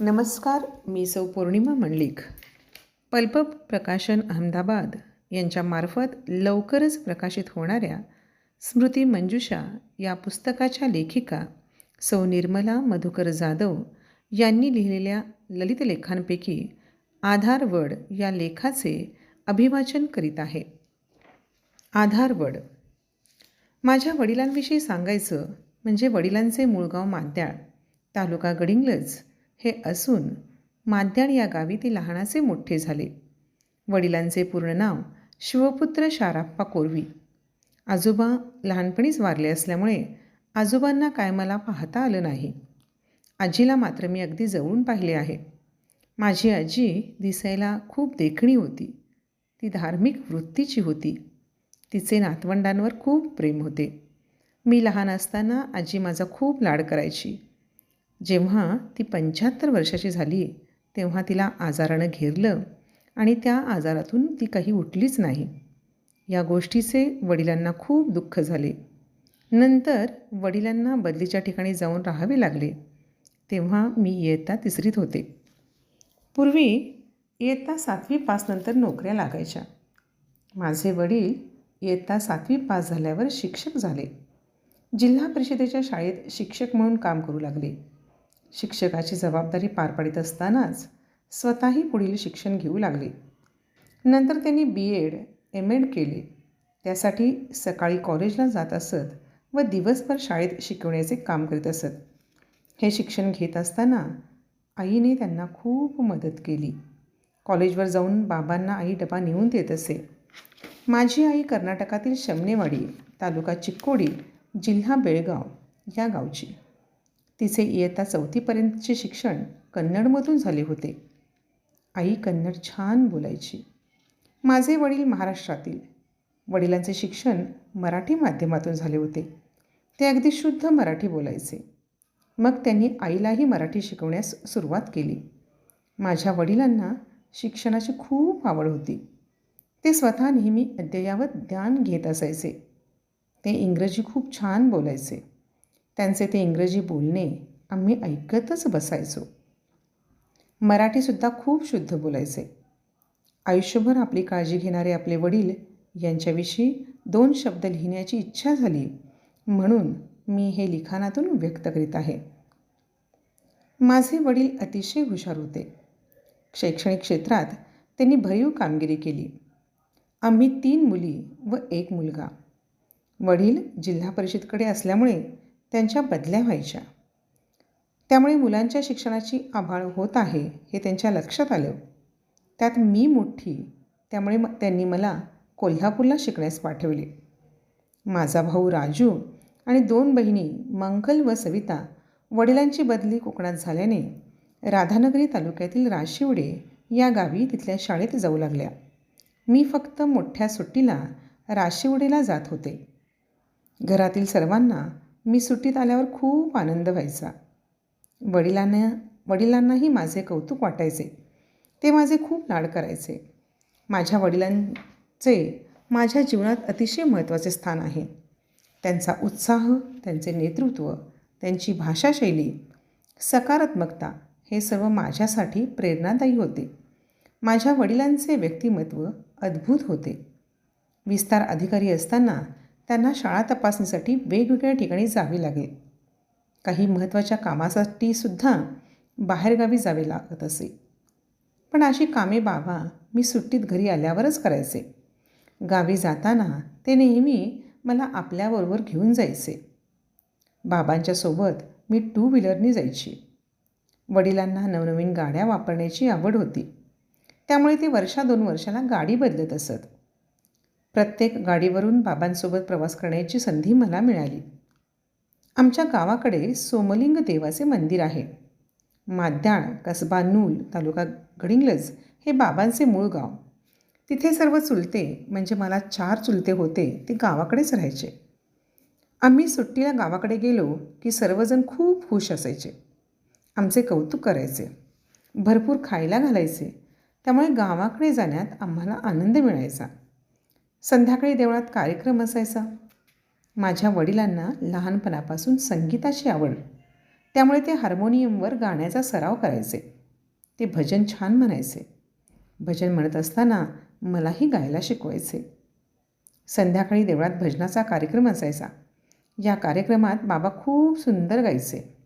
नमस्कार मी सौ पौर्णिमा मंडलिक. पल्प प्रकाशन अहमदाबाद यांच्यामार्फत लवकरच प्रकाशित होणाऱ्या स्मृती मंजुषा या पुस्तकाच्या लेखिका सौ निर्मला मधुकर जाधव यांनी लिहिलेल्या ललित लेखांपैकी आधारवड या लेखाचे अभिवाचन करीत आहे. आधारवड माझ्या वडिलांविषयी सांगायचं म्हणजे वडिलांचे मूळगाव माद्याळ तालुका गडिंगलज हे असून माद्याळ या गावी ते लहानाचे मोठे झाले. वडिलांचे पूर्ण नाव शिवपुत्र शाराप्पा कोरवी. आजोबा लहानपणीच वारले असल्यामुळे आजोबांना काय मला पाहता आलं नाही. आजीला मात्र मी अगदी जवळून पाहिले आहे. माझी आजी दिसायला खूप देखणी होती. ती धार्मिक वृत्तीची होती. तिचे नातवंडांवर खूप प्रेम होते. मी लहान असताना आजी माझा खूप लाड करायची. जेव्हा ती पंच्याहत्तर वर्षाची झाली तेव्हा तिला आजारानं घेरलं आणि त्या आजारातून ती काही उठलीच नाही. या गोष्टीचे वडिलांना खूप दुःख झाले. नंतर वडिलांना बदलीच्या ठिकाणी जाऊन राहावे लागले. तेव्हा मी इयत्ता तिसरीत होते. पूर्वी इयत्ता सातवी पासनंतर नोकऱ्या लागायच्या. माझे वडील इयत्ता सातवी पास झाल्यावर शिक्षक झाले. जिल्हा परिषदेच्या शाळेत शिक्षक म्हणून काम करू लागले. शिक्षकाची जबाबदारी पार पाडित असतानाच स्वतःही पुढील शिक्षण घेऊ लागले. नंतर त्यांनी बी एड एम एड केले. त्यासाठी सकाळी कॉलेजला जात असत व दिवसभर शाळेत शिकवण्याचे काम करीत असत. हे शिक्षण घेत असताना आईने त्यांना खूप मदत केली. कॉलेजवर जाऊन बाबांना आई डबा नेऊन देत असे. माझी आई कर्नाटकातील शमनेवाडी तालुका चिक्कोडी जिल्हा बेळगाव या गावची. तिचे इयत्ता चौथीपर्यंतचे शिक्षण कन्नडमधून झाले होते. आई कन्नड छान बोलायची. माझे वडील महाराष्ट्रातील. वडिलांचे शिक्षण मराठी माध्यमातून झाले होते. ते अगदी शुद्ध मराठी बोलायचे. मग त्यांनी आईलाही मराठी शिकवण्यास सुरुवात केली. माझ्या वडिलांना शिक्षणाची खूप आवड होती. ते स्वतः नेहमी अद्ययावत ज्ञान घेत असायचे. ते इंग्रजी खूप छान बोलायचे. त्यांचे ते इंग्रजी बोलणे आम्ही ऐकतच बसायचो. मराठीसुद्धा खूप शुद्ध बोलायचे. आयुष्यभर आपली काळजी घेणारे आपले वडील यांच्याविषयी दोन शब्द लिहिण्याची इच्छा झाली म्हणून मी हे लिखाणातून व्यक्त करीत आहे. माझे वडील अतिशय हुशार होते. शैक्षणिक क्षेत्रात त्यांनी भरीव कामगिरी केली. आम्ही तीन मुली व एक मुलगा. वडील जिल्हा परिषदकडे असल्यामुळे त्यांच्या बदल्या व्हायच्या. त्यामुळे मुलांच्या शिक्षणाची आभाळ होत आहे हे त्यांच्या लक्षात आलं. त्यात मी मोठी त्यामुळे म त्यांनी मला कोल्हापूरला शिकण्यास पाठवले. माझा भाऊ राजू आणि दोन बहिणी मंगल व सविता वडिलांची बदली कोकणात झाल्याने राधानगरी तालुक्यातील राशिवडे या गावी तिथल्या शाळेत जाऊ लागल्या. मी फक्त मोठ्या सुट्टीला राशिवडेला जात होते. घरातील सर्वांना मी सुट्टीत आल्यावर खूप आनंद व्हायचा. वडिलांना वडिलांनाही माझे कौतुक वाटायचे. ते माझे खूप लाड करायचे. माझ्या वडिलांचे माझ्या जीवनात अतिशय महत्त्वाचे स्थान आहे. त्यांचा उत्साह त्यांचे नेतृत्व त्यांची भाषाशैली सकारात्मकता हे सर्व माझ्यासाठी प्रेरणादायी होते. माझ्या वडिलांचे व्यक्तिमत्व अद्भुत होते. विस्तार अधिकारी असताना त्यांना शाळा तपासणीसाठी वेगवेगळ्या ठिकाणी जावे लागेल. काही महत्त्वाच्या कामासाठी सुद्धा बाहेरगावी जावे लागत असे. पण अशी कामे बाबा मी सुट्टीत घरी आल्यावरच करायचे. गावी जाताना ते नेहमी मला आपल्याबरोबर घेऊन जायचे. बाबांच्या सोबत मी टू व्हीलरनी जायची. वडिलांना नवनवीन गाड्या वापरण्याची आवड होती. त्यामुळे ते वर्षा दोन वर्षाला गाडी बदलत असत. प्रत्येक गाडीवरून बाबांसोबत प्रवास करण्याची संधी मला मिळाली. आमच्या गावाकडे सोमलिंग देवाचे मंदिर आहे. माद्याळ कसबा नूल तालुका गडिंगलज हे बाबांचे मूळ गाव. तिथे सर्व चुलते म्हणजे मला चार चुलते होते ते गावाकडेच राहायचे. आम्ही सुट्टीला गावाकडे गेलो की सर्वजण खूप खुश असायचे. आमचे कौतुक करायचे. भरपूर खायला घालायचे. त्यामुळे गावाकडे जाण्यात आम्हाला आनंद मिळायचा. संध्याकाळी देवळात कार्यक्रम असायचा. माझ्या वडिलांना लहानपणापासून संगीताची आवड. त्यामुळे ते हार्मोनियमवर गाण्याचा सराव करायचे. ते भजन छान म्हणायचे. भजन म्हणत असताना मलाही गायला शिकवायचे. संध्याकाळी देवळात भजनाचा कार्यक्रम असायचा. या कार्यक्रमात बाबा खूप सुंदर गायचे.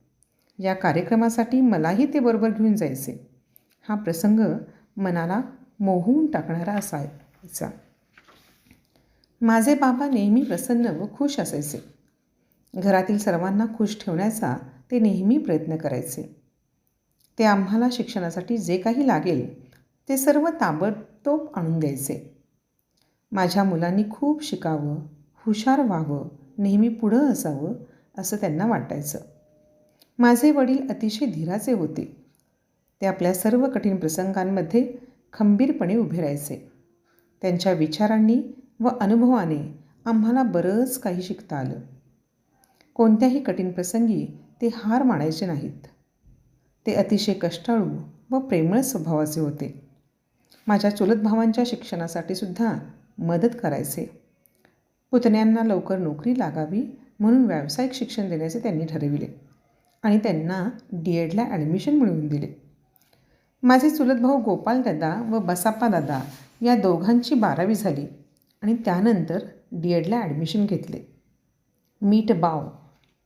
या कार्यक्रमासाठी मलाही ते बरोबर घेऊन जायचे. हा प्रसंग मनाला मोहून टाकणारा असायचा. माझे बाबा नेहमी प्रसन्न व खुश असायचे. घरातील सर्वांना खुश ठेवण्याचा ते नेहमी प्रयत्न करायचे. ते आम्हाला शिक्षणासाठी जे काही लागेल ते सर्व ताबडतोब आणून द्यायचे. माझ्या मुलांनी खूप शिकावं हुशार व्हावं नेहमी पुढं असावं असं त्यांना वाटायचं. माझे वडील अतिशय धीराचे होते. ते आपल्या सर्व कठीण प्रसंगांमध्ये खंबीरपणे उभे राहायचे. त्यांच्या विचारांनी व अनुभवाने आम्हाला बरंच काही शिकता आलं. कोणत्याही कठीण प्रसंगी ते हार मानायचे नाहीत. ते अतिशय कष्टाळू व प्रेमळ स्वभावाचे होते. माझ्या चुलत भावांच्या शिक्षणासाठी सुद्धा मदत करायचे. पुतण्यांना लवकर नोकरी लागावी म्हणून व्यावसायिक शिक्षण देण्याचे त्यांनी ठरविले आणि त्यांना डी एडला ॲडमिशन मिळवून दिले. माझे चुलत भाऊ गोपाल दादा व बसाप्पा दादा या दोघांची बारावी झाली. आणि त्यानंतर डी एडला ॲडमिशन घेतले. मीठबाव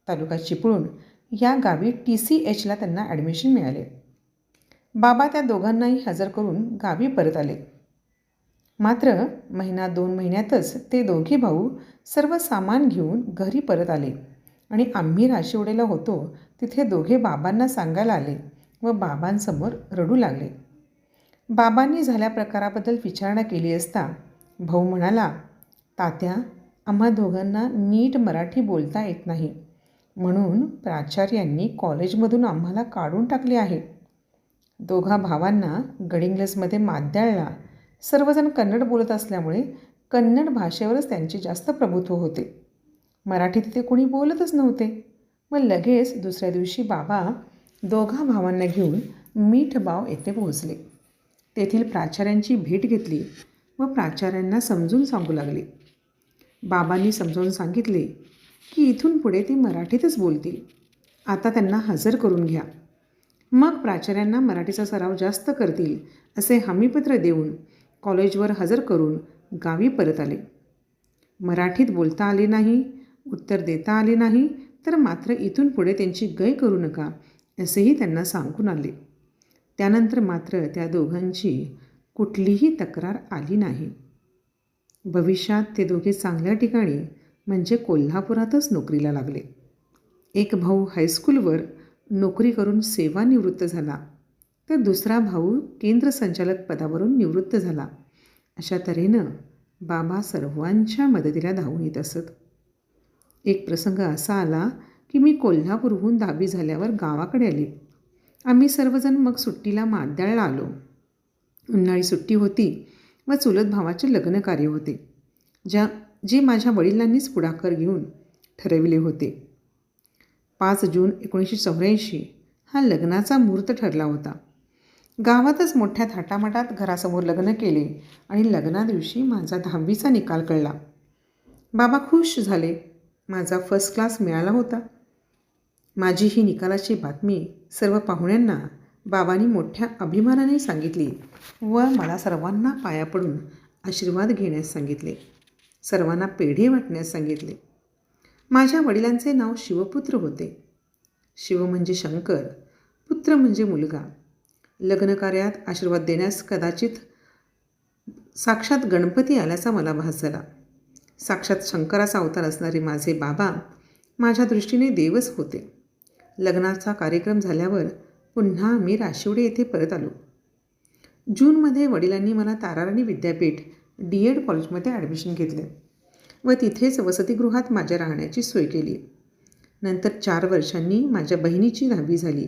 तालुका चिपळूण या गावी टी सी एचला त्यांना ॲडमिशन मिळाले. बाबा त्या दोघांनाही हजर करून गावी परत आले. मात्र महिना दोन महिन्यातच ते दोघे भाऊ सर्व सामान घेऊन घरी परत आले आणि आम्ही राशिवडेला होतो तिथे दोघे बाबांना सांगायला आले व बाबांसमोर रडू लागले. बाबांनी झाल्या प्रकाराबद्दल विचारणा केली असता भाऊ म्हणाला तात्या आम्हा दोघांना नीट मराठी बोलता येत नाही. म्हणून प्राचार्यांनी कॉलेजमधून आम्हाला काढून टाकले आहे. दोघा भावांना गडिंग्लजमध्ये माद्याळला. सर्वजण कन्नड बोलत असल्यामुळे कन्नड भाषेवरच त्यांचे जास्त प्रभुत्व होते. मराठी तिथे कोणी बोलतच नव्हते. मग लगेच दुसऱ्या दिवशी बाबा दोघा भावांना घेऊन मीठबाव येथे पोहोचले. तेथील प्राचार्यांची भेट घेतली. व प्राचार्यांना समजून सांगू लागले. बाबांनी समजावून सांगितले की इथून पुढे ते मराठीतच बोलतील. आता त्यांना हजर करून घ्या. मग प्राचार्यांना मराठीचा सराव जास्त करतील असे हमीपत्र देऊन कॉलेजवर हजर करून गावी परत आले. मराठीत बोलता आले नाही उत्तर देता आले नाही तर मात्र इथून पुढे त्यांची गय करू नका असेही त्यांना सांगून आले. त्यानंतर मात्र त्या दोघांची कुठलीही तक्रार आली नाही. भविष्यात ते दोघे चांगल्या ठिकाणी म्हणजे कोल्हापुरातच नोकरीला लागले. एक भाऊ हायस्कूलवर नोकरी करून सेवानिवृत्त झाला. तर दुसरा भाऊ केंद्र संचालक पदावरून निवृत्त झाला. अशा तऱ्हेनं बाबा सर्वांच्या मदतीला धावून येत असत. एक प्रसंग असा आला की मी कोल्हापूरहून दहावी झाल्यावर गावाकडे आले. आम्ही सर्वजण मग सुट्टीला माद्याळला आलो. उन्हाळी सुट्टी होती व चुलत भावाचे लग्नकार्य होते ज्या जे माझ्या वडिलांनीच पुढाकार घेऊन ठरविले होते. पाच जून एकोणीसशे चौऱ्याऐंशी हा लग्नाचा मुहूर्त ठरला होता. गावातच मोठ्या थाटामाटात घरासमोर लग्न केले आणि लग्नादिवशी माझा दहावीचा निकाल कळला. बाबा खुश झाले. माझा फर्स्ट क्लास मिळाला होता. माझी ही निकालाची बातमी सर्व पाहुण्यांना बाबांनी मोठ्या अभिमानाने सांगितली व मला सर्वांना पाया पडून आशीर्वाद घेण्यास सांगितले. सर्वांना पेढे वाटण्यास सांगितले. माझ्या वडिलांचे नाव शिवपुत्र होते. शिव म्हणजे शंकर पुत्र म्हणजे मुलगा. लग्नकार्यात आशीर्वाद देण्यास कदाचित साक्षात गणपती आल्याचा मला भास झाला. साक्षात शंकराचा अवतार असणारे माझे बाबा माझ्या दृष्टीने देवच होते. लग्नाचा कार्यक्रम झाल्यावर पुन्हा मी राशिवडे येथे परत आलो. जूनमध्ये वडिलांनी मला ताराराणी विद्यापीठ डी एड कॉलेजमध्ये ॲडमिशन घेतले व तिथेच वसतिगृहात माझ्या राहण्याची सोय केली. नंतर चार वर्षांनी माझ्या बहिणीची दहावी झाली.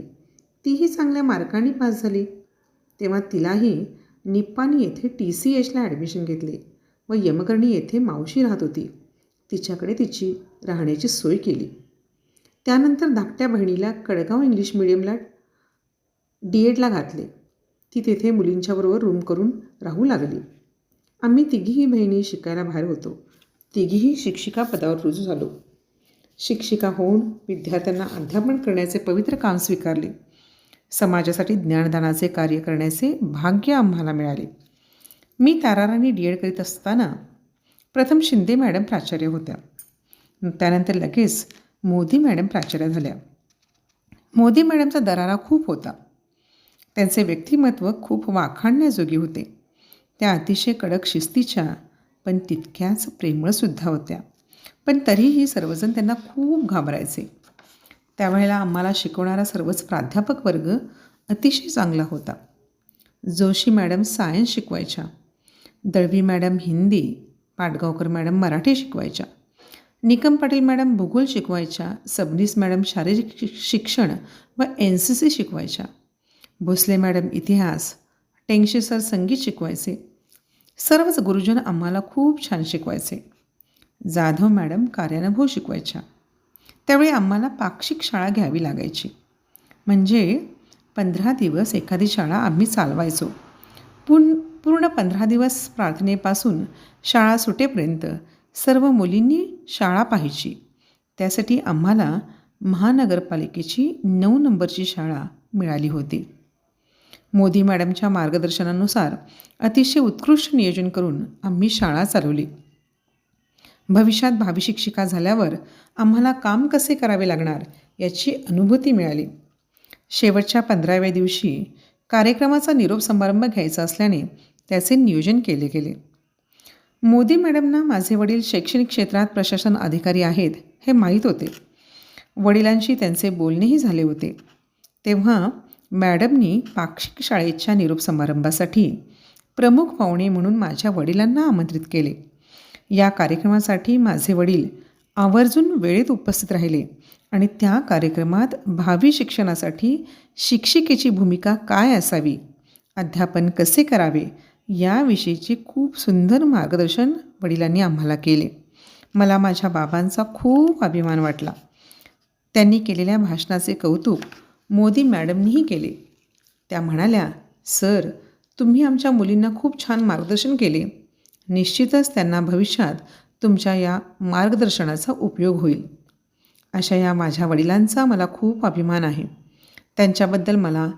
तीही चांगल्या मार्कांनी पास झाली. तेव्हा तिलाही निप्पानी येथे टी सी एचला ॲडमिशन घेतले व यमकर्णी येथे मावशी राहत होती. तिच्याकडे तिची राहण्याची सोय केली. त्यानंतर धाकट्या बहिणीला कडगाव इंग्लिश मिडियमला डी एडला घातले. ती तेथे मुलींच्याबरोबर रूम करून राहू लागली. आम्ही तिघीही बहिणी शिकायला बाहेर होतो. तिघीही शिक्षिका पदावर रुजू झालो. शिक्षिका होऊन विद्यार्थ्यांना अध्यापन करण्याचे पवित्र काम स्वीकारले. समाजासाठी ज्ञानदानाचे कार्य करण्याचे भाग्य आम्हाला मिळाले. मी ताराराणी डी एड करीत असताना प्रथम शिंदे मॅडम प्राचार्य होत्या. त्यानंतर लगेच मोदी मॅडम प्राचार्य झाल्या. मोदी मॅडमचा दरारा खूप होता. त्यांचे व्यक्तिमत्व खूप वाखाणण्याजोगी होते. त्या अतिशय कडक शिस्तीच्या पण तितक्याच प्रेमळसुद्धा होत्या. पण तरीही सर्वजण त्यांना खूप घाबरायचे. त्यावेळेला आम्हाला शिकवणारा सर्वच प्राध्यापक वर्ग अतिशय चांगला होता. जोशी मॅडम सायन्स शिकवायच्या. दळवी मॅडम हिंदी पाटगावकर मॅडम मराठी शिकवायच्या. निकम पाटील मॅडम भूगोल शिकवायच्या. सबनीस मॅडम शारीरिक शिक्षण व एन सी सी शिकवायच्या. भोसले मॅडम इतिहास. टेंगशे सर संगीत शिकवायचे. सर्वच गुरुजन आम्हाला खूप छान शिकवायचे. जाधव मॅडम कार्यानुभव शिकवायच्या. त्यावेळी आम्हाला पाक्षिक शाळा घ्यावी लागायची. म्हणजे पंधरा दिवस एखादी शाळा आम्ही चालवायचो. पूर्ण पूर्ण पंधरा दिवस प्रार्थनेपासून शाळा सुटेपर्यंत सर्व मुलींनी शाळा पाहायची. त्यासाठी आम्हाला महानगरपालिकेची नऊ नंबरची शाळा मिळाली होती. मोदी मॅडमच्या मार्गदर्शनानुसार अतिशय उत्कृष्ट नियोजन करून आम्ही शाळा चालवली. भविष्यात भावी शिक्षिका झाल्यावर आम्हाला काम कसे करावे लागणार याची अनुभूती मिळाली. शेवटच्या पंधराव्या दिवशी कार्यक्रमाचा निरोप समारंभ घ्यायचा असल्याने त्याचे नियोजन केले गेले. मोदी मॅडमना माझे वडील शैक्षणिक क्षेत्रात प्रशासन अधिकारी आहेत हे माहीत होते. वडिलांशी त्यांचे बोलणेही झाले होते. तेव्हा मॅडमनी पाक्षिक शाळेच्या निरोप समारंभासाठी प्रमुख पाहुणे म्हणून माझ्या वडिलांना आमंत्रित केले. या कार्यक्रमासाठी माझे वडील आवर्जून वेळेत उपस्थित राहिले आणि त्या कार्यक्रमात भावी शिक्षणासाठी शिक्षिकेची भूमिका काय असावी अध्यापन कसे करावे याविषयीचे खूप सुंदर मार्गदर्शन वडिलांनी आम्हाला केले. मला माझ्या बाबांचा खूप अभिमान वाटला. त्यांनी केलेल्या भाषणाचे कौतुक मोदी मॅडमनीही केले. त्या म्हणाल्या सर तुम्ही आमच्या मुलींना खूप छान मार्गदर्शन केले. निश्चितच त्यांना भविष्यात तुमच्या या मार्गदर्शनाचा उपयोग होईल. अशा या माझ्या वडिलांचा मला खूप अभिमान आहे. त्यांच्याबद्दल मला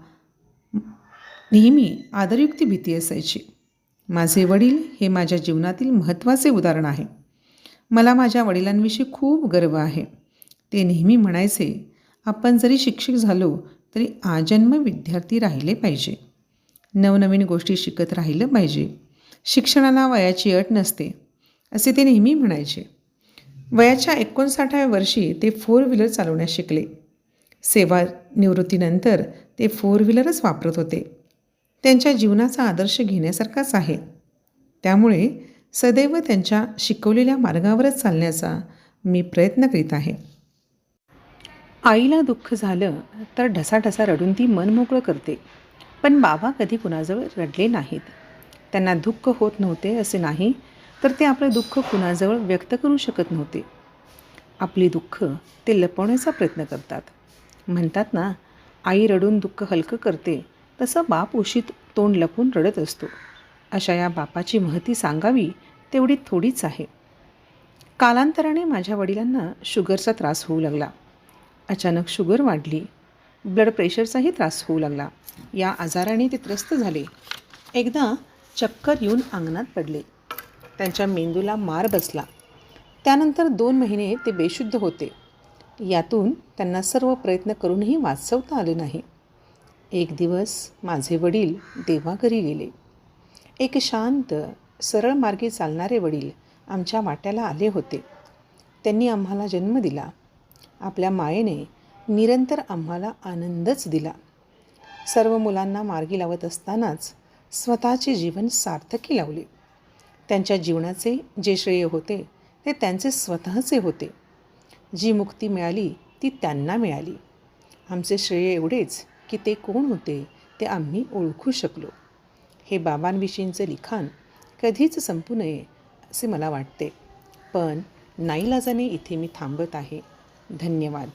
नेहमी आदरयुक्ती भीती असायची. माझे वडील हे माझ्या जीवनातील महत्त्वाचे उदाहरण आहे. मला माझ्या वडिलांविषयी खूप गर्व आहे. ते नेहमी म्हणायचे आपण जरी शिक्षक झालो तरी आजन्म विद्यार्थी राहिले पाहिजे. नवनवीन गोष्टी शिकत राहिलं पाहिजे. शिक्षणाला वयाची अट नसते असे ते नेहमी म्हणायचे. वयाच्या एकोणसाठाव्या वर्षी ते फोर व्हीलर चालवण्यास शिकले. सेवानिवृत्तीनंतर ते फोर व्हीलरच वापरत होते. त्यांच्या जीवनाचा आदर्श घेण्यासारखाच आहे. त्यामुळे सदैव त्यांच्या शिकवलेल्या मार्गावरच चालण्याचा मी प्रयत्न करीत आहे. आईला दुःख झालं तर ढसाढसा रडून ती मन मोकळं करते. पण बाबा कधी कुणाजवळ रडले नाहीत. त्यांना दुःख होत नव्हते असे नाही तर ते आपलं दुःख कुणाजवळ व्यक्त करू शकत नव्हते. आपली दुःख ते लपवण्याचा प्रयत्न करतात. म्हणतात ना आई रडून दुःख हलकं करते तसं बाप उशीत तोंड लपून रडत असतो. अशा या बापाची महती सांगावी तेवढी थोडीच आहे. कालांतराने माझ्या वडिलांना शुगरचा त्रास होऊ लागला. अचानक शुगर वाढली. ब्लड प्रेशरचाही त्रास होऊ लागला. या आजाराने ते त्रस्त झाले. एकदा चक्कर येऊन अंगणात पडले. त्यांच्या मेंदूला मार बसला. त्यानंतर दोन महिने ते बेशुद्ध होते. यातून त्यांना सर्व प्रयत्न करूनही वाचवता आले नाही. एक दिवस माझे वडील देवाघरी गेले. एक शांत सरळ मार्गी चालणारे वडील आमच्या वाट्याला आले होते. त्यांनी आम्हाला जन्म दिला. आपल्या मायेने निरंतर आम्हाला आनंदच दिला. सर्व मुलांना मार्गी लावत असतानाच स्वतःचे जीवन सार्थकी लावले. त्यांच्या जीवनाचे जे श्रेय होते ते त्यांचे स्वतःचे होते. जी मुक्ती मिळाली ती त्यांना मिळाली. आमचे श्रेय एवढेच की ते कोण होते ते आम्ही ओळखू शकलो. हे बाबांविषयींचं लिखाण कधीच संपू नये असे मला वाटते. पण नाईलाजाने इथे मी थांबत आहे. धन्यवाद.